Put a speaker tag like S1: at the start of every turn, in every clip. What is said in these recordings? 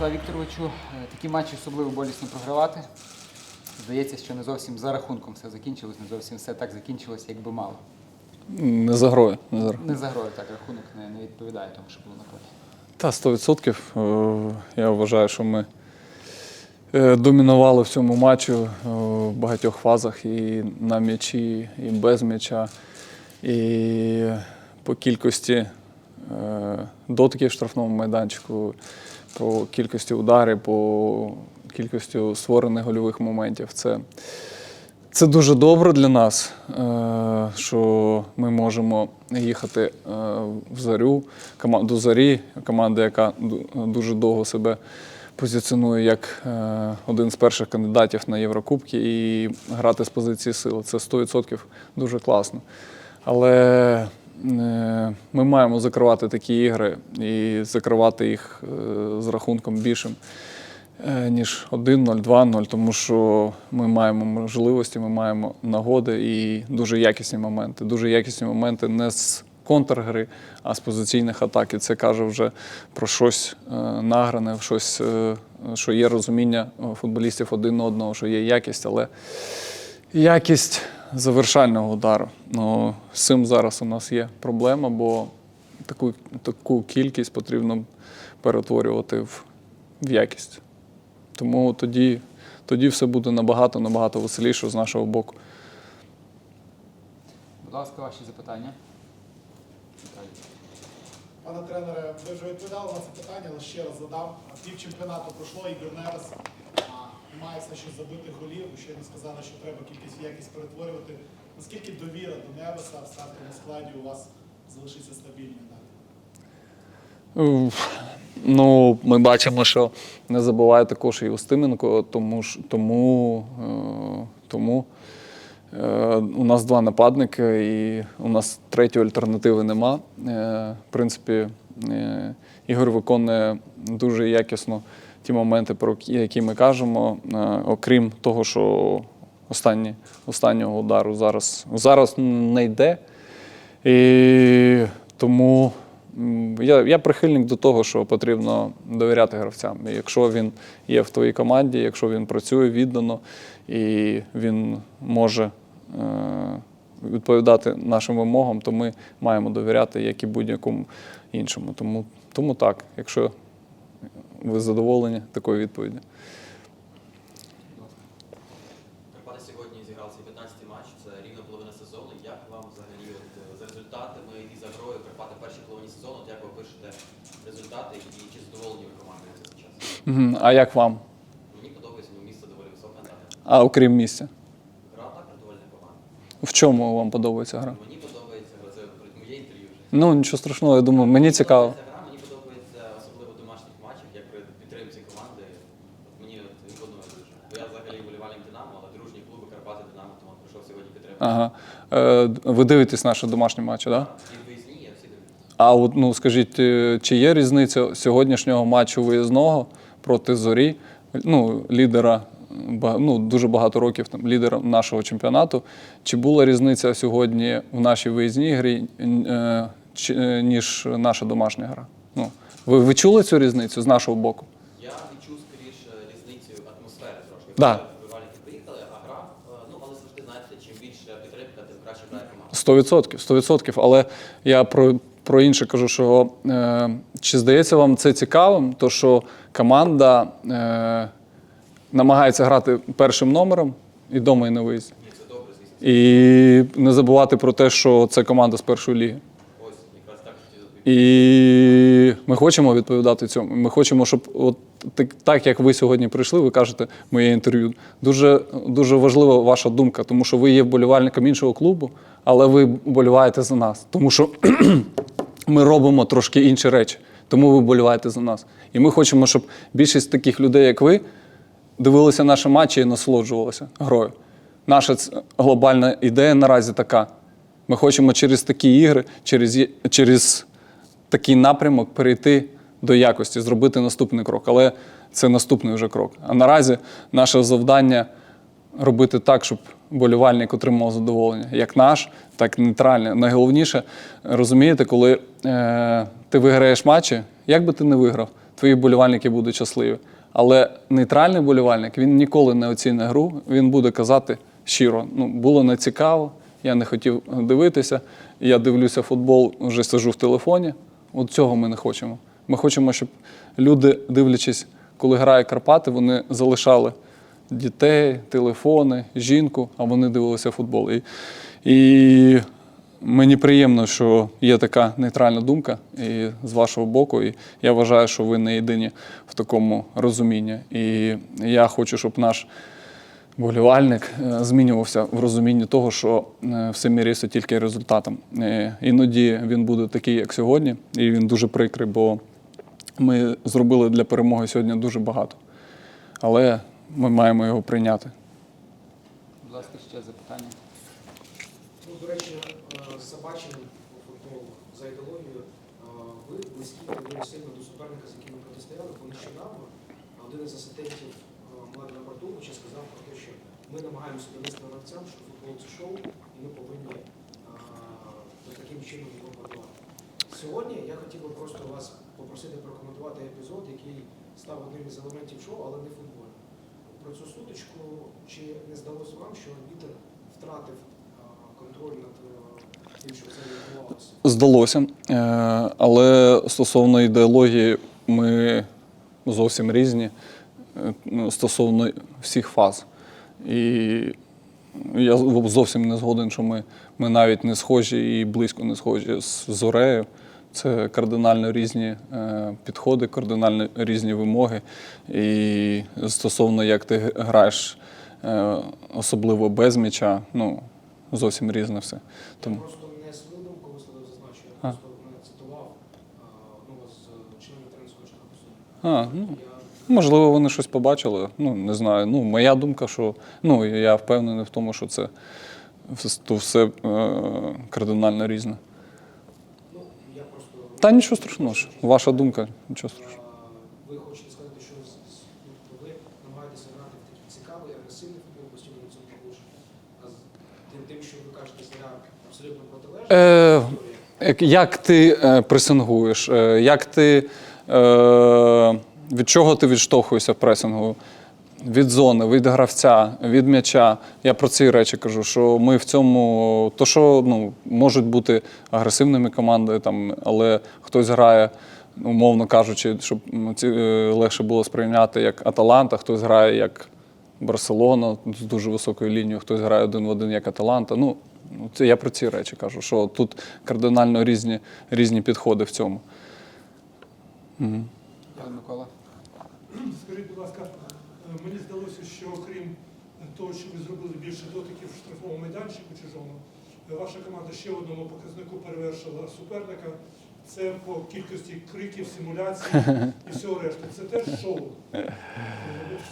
S1: Ростиславу Вікторовичу. Е, Такі матчі особливо болісно програвати. Здається, що не зовсім за рахунком все закінчилось, не зовсім все так закінчилось, як би мало.
S2: Не за грою. Не за...
S1: Не за грою так рахунок не, не відповідає тому, що було на полі.
S2: Та 100%. Е, Я вважаю, що ми е, домінували в цьому матчі в багатьох фазах і на м'ячі, і без м'яча. І по кількості дотиків в штрафному майданчику, по кількості ударів, по кількості створених гольових моментів. Це, це дуже добре для нас, е, що ми можемо їхати е, в зарю, команду зарі, команда, яка дуже довго себе позиціонує як е, один з перших кандидатів на Єврокубки і грати з позиції сили. Це 100% дуже класно. Але ми маємо закривати такі ігри і закривати їх е, з рахунком більшим е, ніж 1-0, 2-0, тому що ми маємо можливості, ми маємо нагоди і дуже якісні моменти. Дуже якісні моменти не з контргри, а з позиційних атак. І це каже вже про щось е, награне, щось, е, що є розуміння е, футболістів один одного, що є якість, але якість завершального удару. Ну, з цим зараз у нас є проблема, бо таку, таку кількість потрібно перетворювати в, в якість. Тому тоді, тоді все буде набагато набагато веселіше з нашого боку.
S1: Будь ласка, ваші запитання.
S3: Пане тренере, ви вже відповідали на це питання, але ще раз задам. Пів чемпіонату пройшло, Ігор Невес а, має все ще забитих голів. Ви щойно сказали, що треба кількість якість перетворювати. Наскільки довіра до Невеса в стартовому складі у вас залишиться стабільною далі?
S2: Ну, ми бачимо, що не забуває також і Устименко, тому тому, е, тому е, у нас два нападники, і у нас третьої альтернативи нема. Е, в принципі, Ігор виконує дуже якісно ті моменти, про які ми кажемо, е, окрім того, що останні, останнього удару зараз, зараз не йде. І тому я, я прихильник до того, що потрібно довіряти гравцям. І якщо він є в твоїй команді, якщо він працює віддано і він може е, відповідати нашим вимогам, то ми маємо довіряти, як і будь-якому іншому. Тому, тому так, якщо ви задоволені такою відповіддю.
S4: Карпати сьогодні зіграли свій 15-й матч, це рівно половина сезону. Як вам взагалі от, е, за результатами і за грою Карпати першій половині сезону? От як ви пишете результати і чи задоволені ви командою за цей час?
S2: А як вам?
S4: Мені подобається, ну, місце доволі високе.
S2: А окрім місця?
S4: Гра так доволі непогана.
S2: В чому вам подобається гра?
S4: Мені подобається гра, це моє інтерв'ю вже.
S2: Ну, нічого страшного, я думаю, мені цікаво.
S4: Подобається гра, мені подобається особливо в домашніх матчах, як при підтримці команди. От мені от імпонує дуже. Бо я взагалі вболівальник Динамо, але дружні клуби Карпати Динамо, тому от прийшов сьогодні підтримати.
S2: Ага. Е, ви дивитесь наші домашні матчі, так? Да? А от ну скажіть, е, чи є різниця сьогоднішнього матчу виїзного проти зорі, ну, лідера, ну, дуже багато років там, лідера нашого чемпіонату? Чи була різниця сьогодні в нашій виїзній грі, е, е, ніж наша домашня гра? Ну, ви, ви чули цю різницю з нашого боку?
S4: Я відчув скоріше різницю атмосфери трошки.
S2: Да.
S4: Коли Вболівальники приїхали, а гра, е, ну але завжди знаєте, чим більше підтримка, тим краще грає команда.
S2: Сто відсотків, сто відсотків. Але я про, про інше кажу, що е, чи здається вам це цікавим, то що команда е, намагається грати першим номером і дома, і на виїзді.
S4: Ні, це добре, звісно.
S2: І не забувати про те, що це команда з першої ліги.
S4: Ось якраз так хотів відповісти.
S2: І ми хочемо відповідати цьому. Ми хочемо, щоб от так, як ви сьогодні прийшли, ви кажете моє інтерв'ю. Дуже, дуже важлива ваша думка, тому що ви є вболівальником іншого клубу, але ви вболіваєте за нас. Тому що ми робимо трошки інші речі, тому ви вболіваєте за нас. І ми хочемо, щоб більшість таких людей, як ви, дивилися наші матчі і насолоджувалися грою. Наша глобальна ідея наразі така. Ми хочемо через такі ігри, через, через такий напрямок перейти до якості, зробити наступний крок. Але це наступний вже крок. А наразі наше завдання робити так, щоб болівальник отримав задоволення, як наш, так і нейтральне. Найголовніше, розумієте, коли е, ти виграєш матчі, як би ти не виграв, твої болівальники будуть щасливі. Але нейтральний болівальник він ніколи не оцінить гру, він буде казати щиро: ну, було не цікаво, я не хотів дивитися, я дивлюся футбол, вже сижу в телефоні. От цього ми не хочемо. Ми хочемо, щоб люди, дивлячись, коли грає Карпати, вони залишали дітей, телефони, жінку, а вони дивилися футбол. І, і мені приємно, що є така нейтральна думка і з вашого боку. І я вважаю, що ви не єдині в такому розумінні. І я хочу, щоб наш болівальник е, змінювався в розумінні того, що е, все міряється тільки результатом. Е, Іноді він буде такий, як сьогодні, і він дуже прикрий, бо ми зробили для перемоги сьогодні дуже багато. Але ми маємо його прийняти.
S1: Будь ласка, ще запитання.
S5: Ну, до речі, е, за футболу, за ідеологією, ви близькі доволі сильно до суперника, з яким ви протистояли, бо нещодавно один із асистентів е, Младена Бартуловича сказав про те, що ми намагаємося донести гравцям, що футбол це шоу, і ми повинні е, таким чином його подавати. Сьогодні я хотів би просто вас попросити прокоментувати епізод, який став одним із елементів шоу, але не футбольним. Про цю сутичку, чи не здалося вам, що арбітр втратив контроль над е, тим, що це відбувалося?
S2: Здалося. Е, Але стосовно ідеології, ми зовсім різні стосовно всіх фаз. І я зовсім не згоден, що ми, ми навіть не схожі і близько не схожі з Зорею. Це кардинально різні е, підходи, кардинально різні вимоги. І стосовно як ти граєш, е, особливо без м'яча, ну, зовсім різне все. Тому...
S5: просто не свою думку висловив, зазначу, я просто не цитував е, з е, членів тренерського штабу.
S2: Ну, Можливо, вони щось побачили. Ну, не знаю. Ну, моя думка, що ну, я впевнений в тому, що це то все е, кардинально різне.
S5: ну я просто
S2: Та нічого страшного. Ваша думка, нічого страшного.
S5: Е, ви хочете сказати, що ви намагаєтеся грати в такий цікавий, агресивний футбол, постійно на цьому наголошуєте. А тим, що ви кажете, зря абсолютно протилежна
S2: Е,
S5: історія.
S2: Як, ти е, пресингуєш? Е, як ти, е, від чого ти відштовхуєшся в пресингу? Від зони, від гравця, від м'яча. Я про ці речі кажу, що ми в цьому, то що ну, можуть бути агресивними командами, там, але хтось грає, умовно кажучи, щоб ці, е, легше було сприйняти як Аталанта, хтось грає як Барселона з дуже високою лінією, хтось грає один в один як Аталанта. Ну, це я про ці речі кажу, що тут кардинально різні, різні підходи в цьому.
S1: Пане Микола.
S6: Скажіть, будь ласка, е, мені здалося, що окрім того, що ви зробили більше дотиків в штрафовому майданчику чужому, е, ваша команда ще одному показнику перевершила суперника. Це по кількості криків, симуляцій і всього решти. Це теж шоу. Е,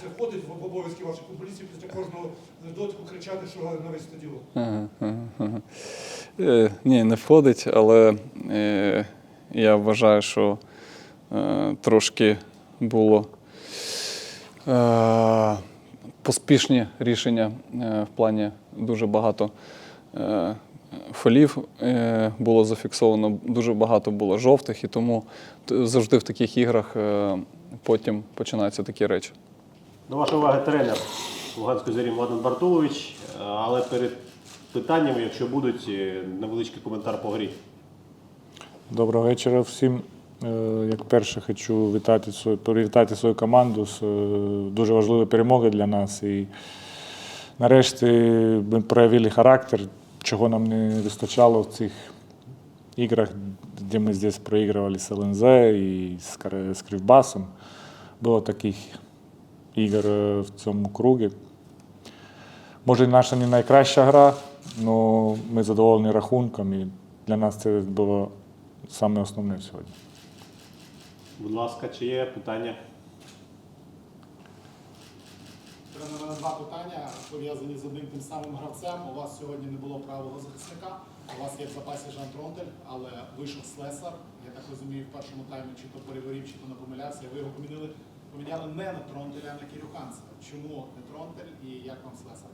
S6: Це входить в обов'язки ваших футболістів після кожного дотику кричати, що весь стадіон.
S2: Е, ні, не входить, але е, я вважаю, що е, трошки було е, поспішні рішення е, в плані дуже багато е, фолів е, було зафіксовано, дуже багато було жовтих, і тому завжди в таких іграх е, потім починаються такі речі.
S7: До вашої уваги тренер Луганської зорі Младен Бартулович. Е, Але перед питаннями, якщо будуть, е, невеличкий коментар по грі.
S8: Доброго вечора всім. Е, Як перше, хочу вітати свою, привітати свою команду з е, дуже важливою перемогою для нас. І нарешті ми проявили характер, чого нам не вистачало в цих іграх, де ми здесь проігрували з ЛНЗ і з Кривбасом. Було таких ігор е, в цьому кругі. Може, наша не найкраща гра, але ми задоволені рахунком, і для нас це було саме основне сьогодні.
S7: Будь ласка, чи є питання?
S3: У мене два питання пов'язані з одним тим самим гравцем. У вас сьогодні не було правого захисника. У вас є в запасі Жан Тронтель, але вийшов Слесар. Я так розумію, в першому таймі чи то перегорів, чи то не помилявся. Ви його помінили, поміняли не на Тронтеля, а на Кірюханцева. Чому не Тронтель і як вам Слесар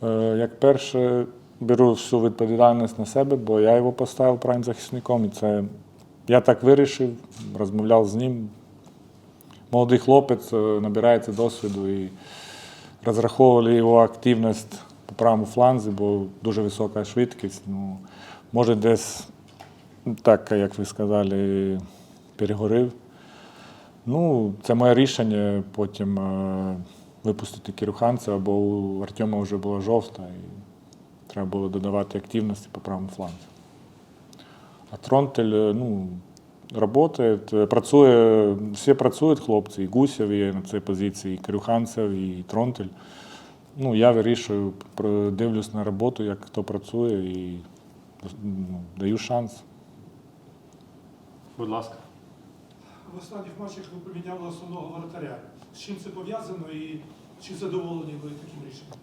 S3: по?
S8: Е, Як перше, беру всю відповідальність на себе, бо я його поставив правим захисником, і це я так вирішив, розмовляв з ним, молодий хлопець, е, набирається досвіду і розраховували його активність по правому фланзі, бо дуже висока швидкість. Ну, може, десь так, як ви сказали, перегорів. Ну, це моє рішення потім е, випустити Кірюханцева, бо у Артема вже була жовта і треба було додавати активності по правому флангу. А Тронтель, е, ну, працює, працює, всі працюють хлопці, і Гусєв є на цій позиції, і Кирюханцев, і Тронтель. Ну, я вирішую, дивлюсь на роботу, як хто працює, і ну, даю шанс.
S7: Будь ласка.
S6: В останніх матчах ви поміняли основного воротаря. З чим це пов'язано і чи задоволені ви таким рішенням?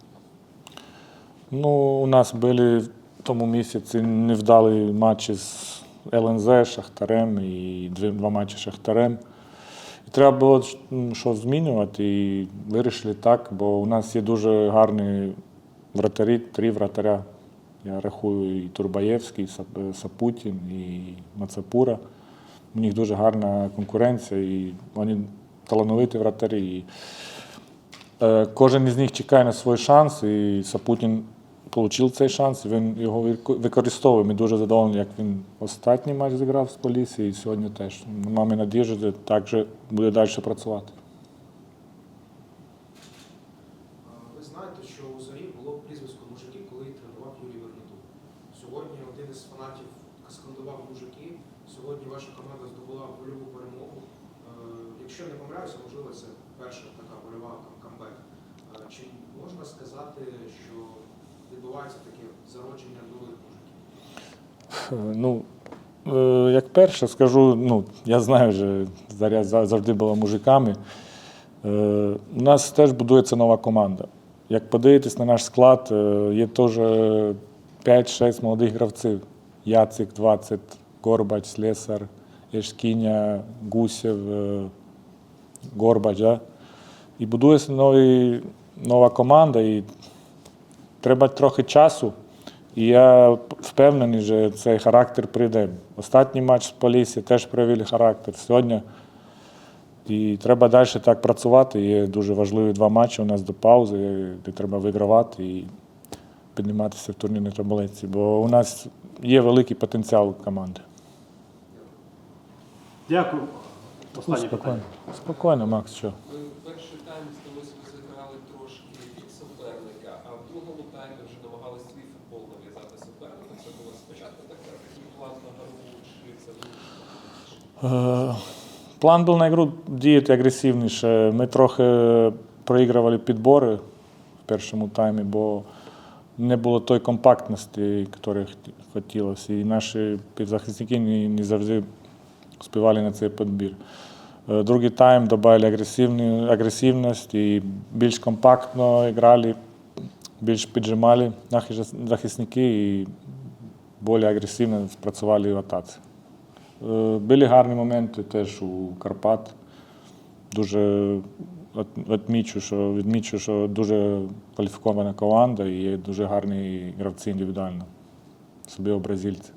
S8: Ну, у нас були в тому місяці невдалі матчі з ЛНЗ, Шахтарем і два матчі Шахтарем. І треба було щось змінювати, і вирішили так, бо у нас є дуже гарні вратарі, три вратаря. Я рахую і Турбаєвський, і Сапутін, і Мацапура. У них дуже гарна конкуренція, і вони талановиті вратарі. І Е, Кожен із них чекає на свій шанс, і Сапутін отримав цей шанс. Він його використовує. Ми дуже задоволені, як він останній матч зіграв з Полісі, і сьогодні теж. Мами надію, що так же буде далі працювати.
S5: Ви знаєте, що у Зорі було прізвисько мужики, коли тренував Юрій Вернітук. Сьогодні один із фанатів скандував мужики. Сьогодні ваша команда здобула польову перемогу. Е, Якщо не помиляюся, можливо, це перша така польова кам- камбек. Е, Чи можна сказати, що відбувається таке зародження нових мужиків?
S8: Ну, е, як перше скажу, ну, я знаю, що Заря завжди була мужиками. Е, У нас теж будується нова команда. Як подивитись на наш склад, е, є теж 5-6 молодих гравців. Яцик 20, Горбач, Слесар, Ешкіня, Гусєв, Горбач. Да? І будується новий, нова команда, і треба трохи часу. І я впевнений, що цей характер прийде. Останній матч з Полісі теж проявили характер. Сьогодні і треба далі так працювати. Є дуже важливі два матчі у нас до паузи, де треба вигравати і підніматися в турнірній таблиці. Бо у нас є великий потенціал команди.
S7: Дякую. Останнє питання.
S8: Спокійно, Спокійно, Макс, що?
S9: Ви перший тайм здалося, ви зіграли трошки від суперника, а в другому таймі вже намагалися свій футбол нав'язати супернику. Це було спочатку таке, такий гру,
S8: Е, План був на ігру діяти агресивніше. Ми трохи проігрували підбори в першому таймі, бо не було той компактності, якої хотілося. І наші півзахисники не, не завжди співали на цей підбір. Е, Другий тайм додали агресивність і більш компактно грали, більш піджимали наші захисники і більш агресивно спрацювали в атаці. Е, Були гарні моменти теж у Карпат. Дуже відмічу, що, відмічу, що дуже кваліфікована команда і є дуже гарні гравці індивідуально, особливо бразильці.